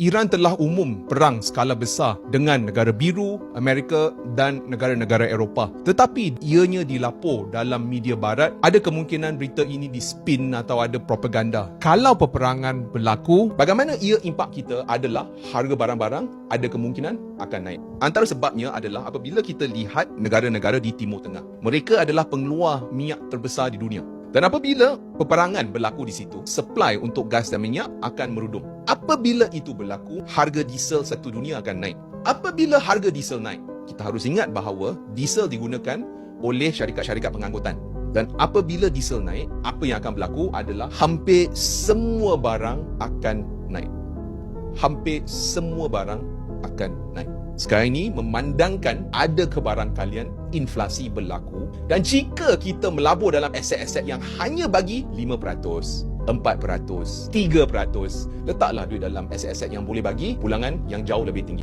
Iran telah umum perang skala besar dengan negara biru, Amerika dan negara-negara Eropah. Tetapi ianya dilapor dalam media barat, ada kemungkinan berita ini dispin atau ada propaganda. Kalau peperangan berlaku, bagaimana ia impak kita adalah harga barang-barang ada kemungkinan akan naik. Antara sebabnya adalah apabila kita lihat negara-negara di Timur Tengah. Mereka adalah pengeluar minyak terbesar di dunia. Dan apabila peperangan berlaku di situ, supply untuk gas dan minyak akan merudum. Apabila itu berlaku, harga diesel satu dunia akan naik. Apabila harga diesel naik, kita harus ingat bahawa diesel digunakan oleh syarikat-syarikat pengangkutan. Dan apabila diesel naik, apa yang akan berlaku adalah hampir semua barang akan naik. Hampir semua barang akan naik. Sekarang ini memandangkan ada kebarangkalian inflasi berlaku dan jika kita melabur dalam aset-aset yang hanya bagi 5%, 4%, 3%, letaklah duit dalam aset-aset yang boleh bagi pulangan yang jauh lebih tinggi.